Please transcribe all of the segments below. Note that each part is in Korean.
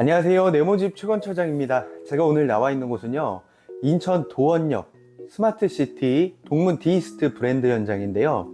안녕하세요. 네모집 최건처장입니다. 제가 오늘 나와 있는 곳은요. 인천 도원역 스마트시티 동문 디스트 브랜드 현장인데요.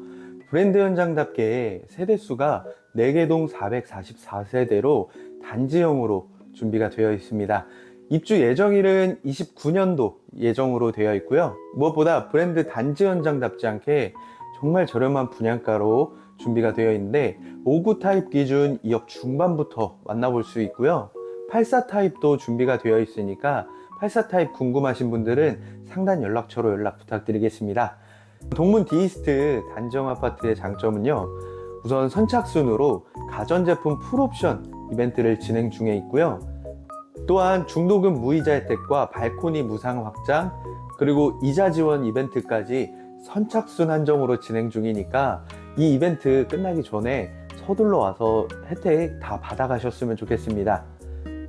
브랜드 현장답게 세대수가 4개동 444세대로 단지형으로 준비가 되어 있습니다. 입주 예정일은 29년도 예정으로 되어 있고요. 무엇보다 브랜드 단지 현장답지 않게 정말 저렴한 분양가로 준비가 되어 있는데 59 타입 기준 2억 중반부터 만나볼 수 있고요. 84 타입도 준비가 되어 있으니까 84 타입 궁금하신 분들은 상단 연락처로 연락 부탁드리겠습니다. 동문 디스트 단지형 아파트의 장점은요. 우선 선착순으로 가전제품 풀옵션 이벤트를 진행 중에 있고요. 또한 중도금 무이자 혜택과 발코니 무상 확장 그리고 이자 지원 이벤트까지 선착순 한정으로 진행 중이니까 이 이벤트 끝나기 전에 서둘러 와서 혜택 다 받아가셨으면 좋겠습니다.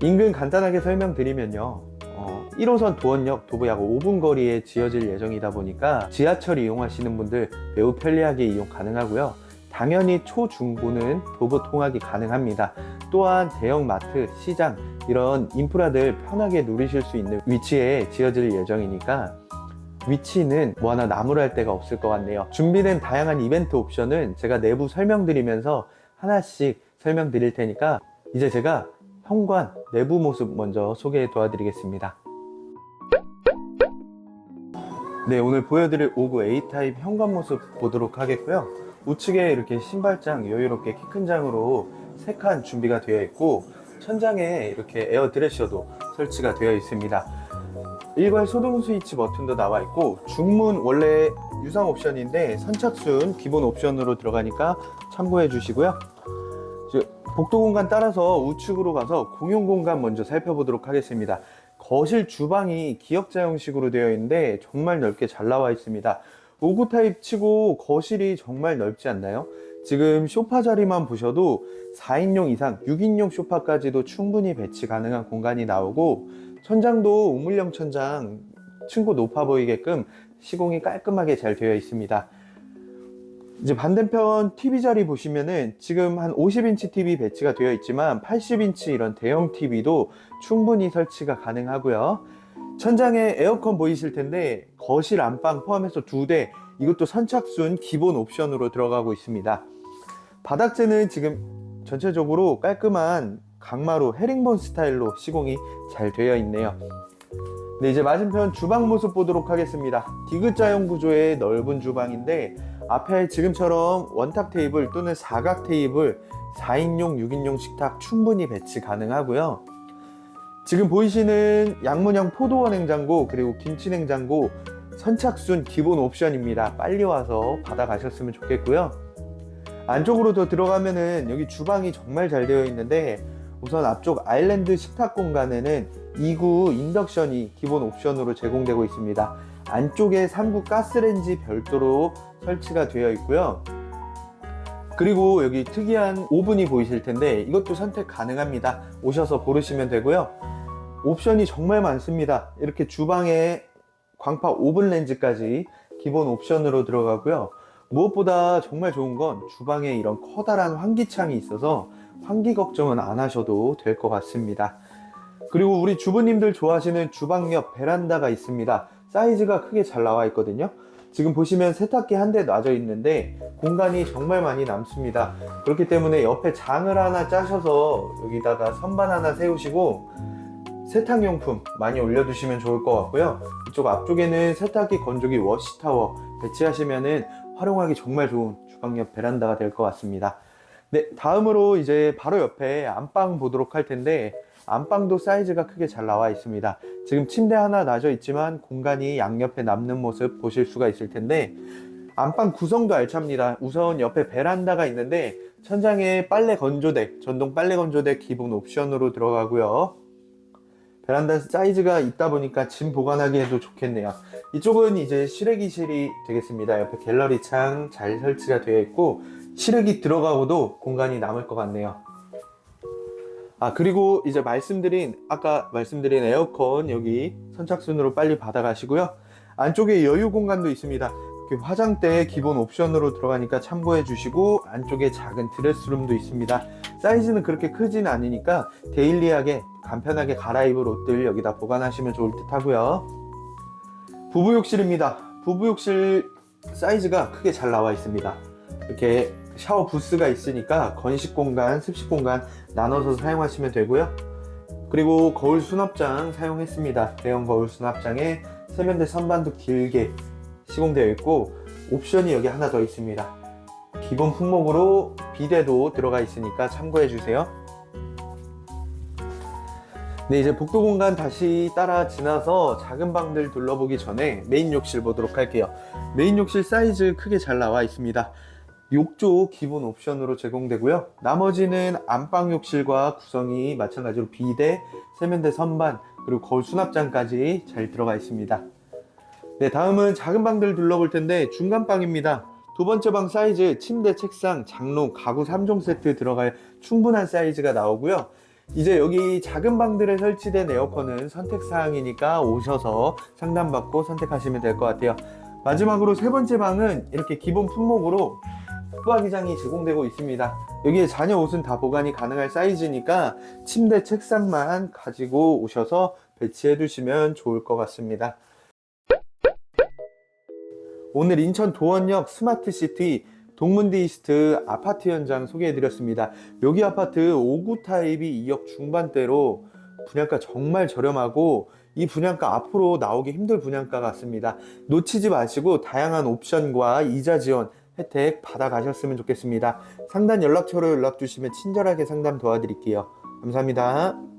인근 간단하게 설명드리면요. 어, 1호선 도원역 도보 약 5분 거리에 지어질 예정이다 보니까 지하철 이용하시는 분들 매우 편리하게 이용 가능하고요. 당연히 초중고는 도보 통학이 가능합니다. 또한 대형 마트, 시장 이런 인프라들 편하게 누리실 수 있는 위치에 지어질 예정이니까 위치는 뭐 하나 나무랄 데가 없을 것 같네요. 준비된 다양한 이벤트 옵션은 제가 내부 설명드리면서 하나씩 설명드릴 테니까 이제 제가 현관 내부 모습 먼저 소개해 도와드리겠습니다. 네, 오늘 보여드릴 59 A타입 현관 모습 보도록 하겠고요. 우측에 이렇게 신발장 여유롭게 키 큰 장으로 3칸 준비가 되어 있고 천장에 이렇게 에어 드레셔도 설치가 되어 있습니다. 일괄 소등 스위치 버튼도 나와 있고 중문 원래 유상 옵션인데 선착순 기본 옵션으로 들어가니까 참고해 주시고요. 복도 공간 따라서 우측으로 가서 공용 공간 먼저 살펴보도록 하겠습니다. 거실 주방이 기역자 형식으로 되어 있는데 정말 넓게 잘 나와 있습니다. 59 타입 치고 거실이 정말 넓지 않나요? 지금 소파 자리만 보셔도 4인용 이상 6인용 소파까지도 충분히 배치 가능한 공간이 나오고 천장도 우물형 천장 층고 높아 보이게끔 시공이 깔끔하게 잘 되어 있습니다. 이제 반대편 TV 자리 보시면은 지금 한 50인치 TV 배치가 되어 있지만 80인치 이런 대형 TV도 충분히 설치가 가능하고요. 천장에 에어컨 보이실 텐데 거실 안방 포함해서 두 대 이것도 선착순 기본 옵션으로 들어가고 있습니다. 바닥재는 지금 전체적으로 깔끔한 강마루 헤링본 스타일로 시공이 잘 되어 있네요. 네, 이제 맞은편 주방 모습 보도록 하겠습니다. 디귿자형 구조의 넓은 주방인데 앞에 지금처럼 원탁 테이블 또는 사각 테이블 4인용, 6인용 식탁 충분히 배치 가능하고요. 지금 보이시는 양문형 포도원 냉장고 그리고 김치 냉장고 선착순 기본 옵션입니다. 빨리 와서 받아가셨으면 좋겠고요. 안쪽으로 더 들어가면은 여기 주방이 정말 잘 되어 있는데 우선 앞쪽 아일랜드 식탁 공간에는 2구 인덕션이 기본 옵션으로 제공되고 있습니다. 안쪽에 3구 가스레인지 별도로 설치가 되어 있고요. 그리고 여기 특이한 오븐이 보이실 텐데 이것도 선택 가능합니다. 오셔서 고르시면 되고요. 옵션이 정말 많습니다. 이렇게 주방에 광파 오븐 렌즈까지 기본 옵션으로 들어가고요. 무엇보다 정말 좋은 건 주방에 이런 커다란 환기창이 있어서 환기 걱정은 안 하셔도 될 것 같습니다. 그리고 우리 주부님들 좋아하시는 주방 옆 베란다가 있습니다. 사이즈가 크게 잘 나와 있거든요. 지금 보시면 세탁기 한 대 놔져 있는데 공간이 정말 많이 남습니다. 그렇기 때문에 옆에 장을 하나 짜셔서 여기다가 선반 하나 세우시고 세탁용품 많이 올려두시면 좋을 것 같고요. 이쪽 앞쪽에는 세탁기 건조기 워시타워 배치하시면은 활용하기 정말 좋은 주방 옆 베란다가 될 것 같습니다. 네, 다음으로 이제 바로 옆에 안방 보도록 할 텐데 안방도 사이즈가 크게 잘 나와 있습니다. 지금 침대 하나 놔져 있지만 공간이 양옆에 남는 모습 보실 수가 있을 텐데 안방 구성도 알찹니다. 우선 옆에 베란다가 있는데 천장에 빨래 건조대, 전동 빨래 건조대 기본 옵션으로 들어가고요. 베란다 사이즈가 있다 보니까 짐 보관하기에도 좋겠네요. 이쪽은 이제 실외기실이 되겠습니다. 옆에 갤러리 창 잘 설치가 되어 있고 실외기 들어가고도 공간이 남을 것 같네요. 아 그리고 이제 말씀드린 아까 말씀드린 에어컨 여기 선착순으로 빨리 받아가시고요. 안쪽에 여유 공간도 있습니다. 화장대 기본 옵션으로 들어가니까 참고해 주시고 안쪽에 작은 드레스룸도 있습니다. 사이즈는 그렇게 크진 않으니까 데일리하게 간편하게 갈아입을 옷들 여기다 보관하시면 좋을 듯 하고요. 부부욕실입니다. 부부욕실 사이즈가 크게 잘 나와 있습니다. 이렇게 샤워 부스가 있으니까 건식 공간, 습식 공간 나눠서 사용하시면 되고요. 그리고 거울 수납장 사용했습니다. 대형 거울 수납장에 세면대 선반도 길게 시공되어 있고 옵션이 여기 하나 더 있습니다. 기본 품목으로 비데도 들어가 있으니까 참고해 주세요. 네, 이제 복도 공간 다시 따라 지나서 작은 방들 둘러보기 전에 메인 욕실 보도록 할게요. 메인 욕실 사이즈 크게 잘 나와 있습니다. 욕조 기본 옵션으로 제공되고요. 나머지는 안방 욕실과 구성이 마찬가지로 비대, 세면대 선반, 그리고 거울 수납장까지 잘 들어가 있습니다. 네, 다음은 작은 방들 둘러볼 텐데 중간 방입니다. 두 번째 방 사이즈 침대, 책상, 장롱, 가구 3종 세트 들어갈 충분한 사이즈가 나오고요. 이제 여기 작은 방들에 설치된 에어컨은 선택 사항이니까 오셔서 상담받고 선택하시면 될 것 같아요. 마지막으로 세 번째 방은 이렇게 기본 품목으로 후화기장이 제공되고 있습니다. 여기에 자녀 옷은 다 보관이 가능할 사이즈니까 침대, 책상만 가지고 오셔서 배치해 두시면 좋을 것 같습니다. 오늘 인천 도원역 스마트시티 동문디 이스트 아파트 현장 소개해 드렸습니다. 여기 아파트 5구 타입이 2억 중반대로 분양가 정말 저렴하고 이 분양가 앞으로 나오기 힘들 분양가 같습니다. 놓치지 마시고 다양한 옵션과 이자 지원 혜택 받아 가셨으면 좋겠습니다. 상단 연락처로 연락 주시면 친절하게 상담 도와드릴게요. 감사합니다.